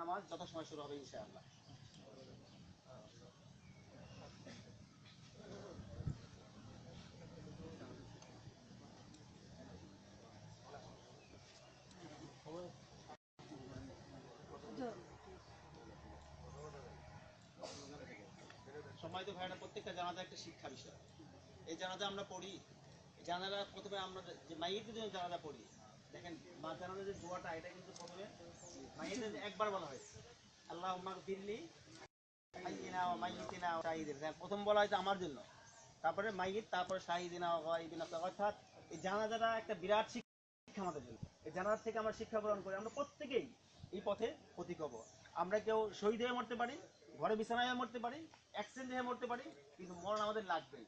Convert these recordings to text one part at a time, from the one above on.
নামাজ যত সময় শুরু হবে ইনশাআল্লাহ। সময় তো ভাইরা প্রত্যেকটা জানাজা একটা শিক্ষা বিষয়। এই জানাজা আমরা পড়ি। জানাজা প্রথমে আমরা যে মাইয়ের জন্য জানাজা পড়ি দেখেন যে দোয়াটা এটা কিন্তু প্রথমে মাইয়ের একবার বলা আল্লাহ ফিরলি হ্যাঁ, প্রথম বলা হয়েছে আমার জন্য। তারপরে তারপরে অর্থাৎ এই জানাজাটা একটা বিরাট শিক্ষা আমাদের জন্য। এই জানাজার থেকে আমরা শিক্ষা গ্রহণ করি। আমরা প্রত্যেকেই এই পথে পথিক হব আমরা কেউ শহীদ হয়ে মরতে পারি ঘরে বিছানায় হয়ে মরতে পারি অ্যাক্সিডেন্ট হয়ে মরতে পারি কিন্তু মরণ আমাদের লাগবেই।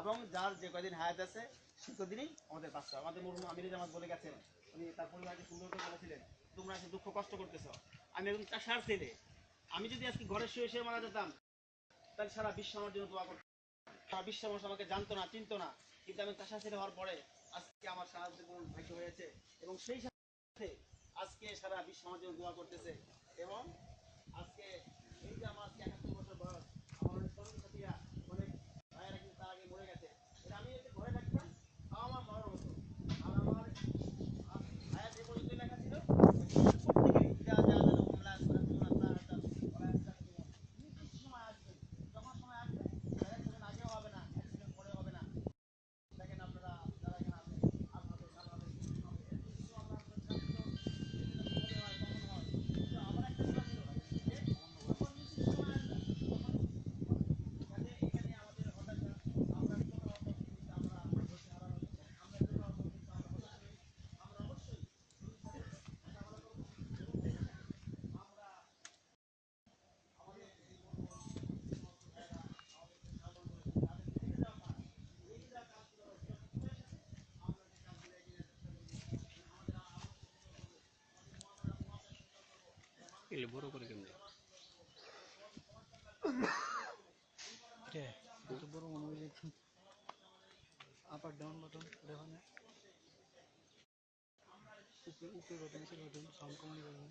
এবং যার যে কয়দিন হায়াত আছে সে কদিনই আমাদের হবে। আমাদের মরুম আমির জামাত বলে গেছেন। উনি তার পরিবারকে সুন্দর করে বলেছিলেন, তোমরা এসে দুঃখ কষ্ট করতেছ। আমি একজন চাষার ছেলে। আমি যদি আজকে ঘরে শুয়ে শুয়ে মারা যেতাম, তাহলে সারা বিশ্ব আমার জন্য দোয়া করতো। সারা বিশ্ব মানুষ আমাকে জানতো না, চিনতো না। কিন্তু আমি চাষা ছেলে হওয়ার পরে আজকে আমার সাহায্য ভাগ্য হয়েছে এবং সেই সাথে আজকে সারা বিশ্ব আমার জন্য দোয়া করতেছে এবং আজকে এই যে আমার আজকে একাত্তর বছর বয়স আমার অনেক সঙ্গী সাথীরা অনেক ভাইয়েরা কিন্তু তার আগে মরে গেছে এটা আমি যদি ঘরে থাকতাম তাও আমার মরণ হতো আর আমার ভাইয়া যে পর্যন্ত লেখা ছিল প্রত্যেকেরই যা যা যা হুমলা করে তোমরা তারা তা ওরা একটা নির্দিষ্ট সময় আসবে যখন সময় আসবে অ্যাক্সিডেন্ট আগেও হবে না অ্যাক্সিডেন্ট পরে হবে না দেখেন আপনারা যারা এখানে আছেন আপনাদের আপনাদের কিছু আমরা আপনাদের জানতো হয় কমন হয় কিন্তু আমার একটা কথা ছিল যে যখন নির্দিষ্ট সময় আসবে তখন এখানে এখানে আমাদের হঠাৎ আমরা কোনো রকম কিন্তু আমরা ধৈর্য হারানো আমরা কোনো রকম কিন্তু আমরা হতাশ হই আমরা অবশ্যই গুরুর সাথে কথা বলা করব এবং সেই সাথে আমরা আমাদের এই বন্ধু ভাইয়েরা আমাদেরকে সাহায্য করেছেন তাদের দেখে যাওয়া কাজ এই যে কাজগুলো হয়েছে সময়ের সাথে আমরা যে কাজগুলো এগিয়ে নেওয়ার চেষ্টা করব আমাদের আমাদের এগুলো বড় করে কেমনে? বড় মনে হয় আর ডাউন বাটন ওখানে উপরে বাটন নিচে button sound command button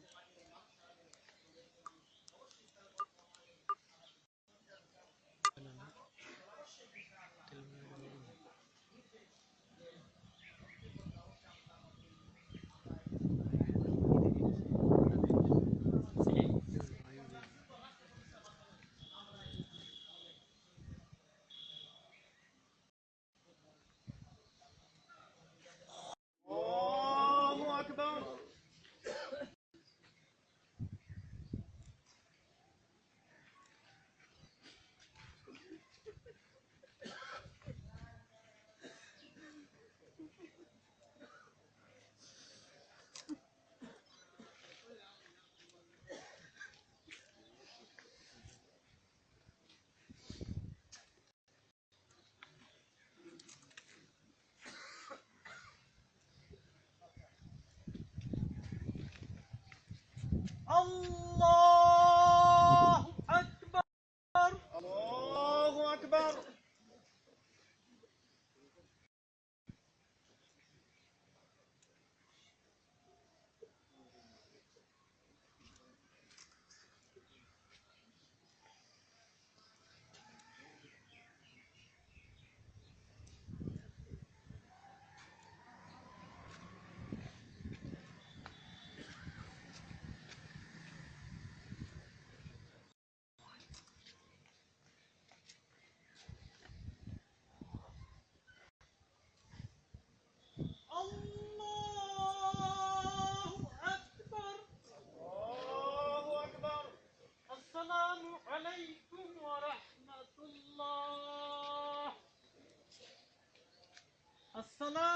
No!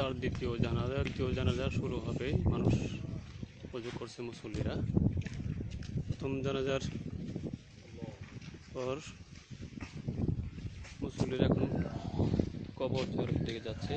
এবার দ্বিতীয় জানাজা দ্বিতীয় জানাজা শুরু হবে। মানুষ পুজো করছে মুসল্লিরা। প্রথম জানাজার পর মুসল্লিরা এখন কবর দিকে যাচ্ছে।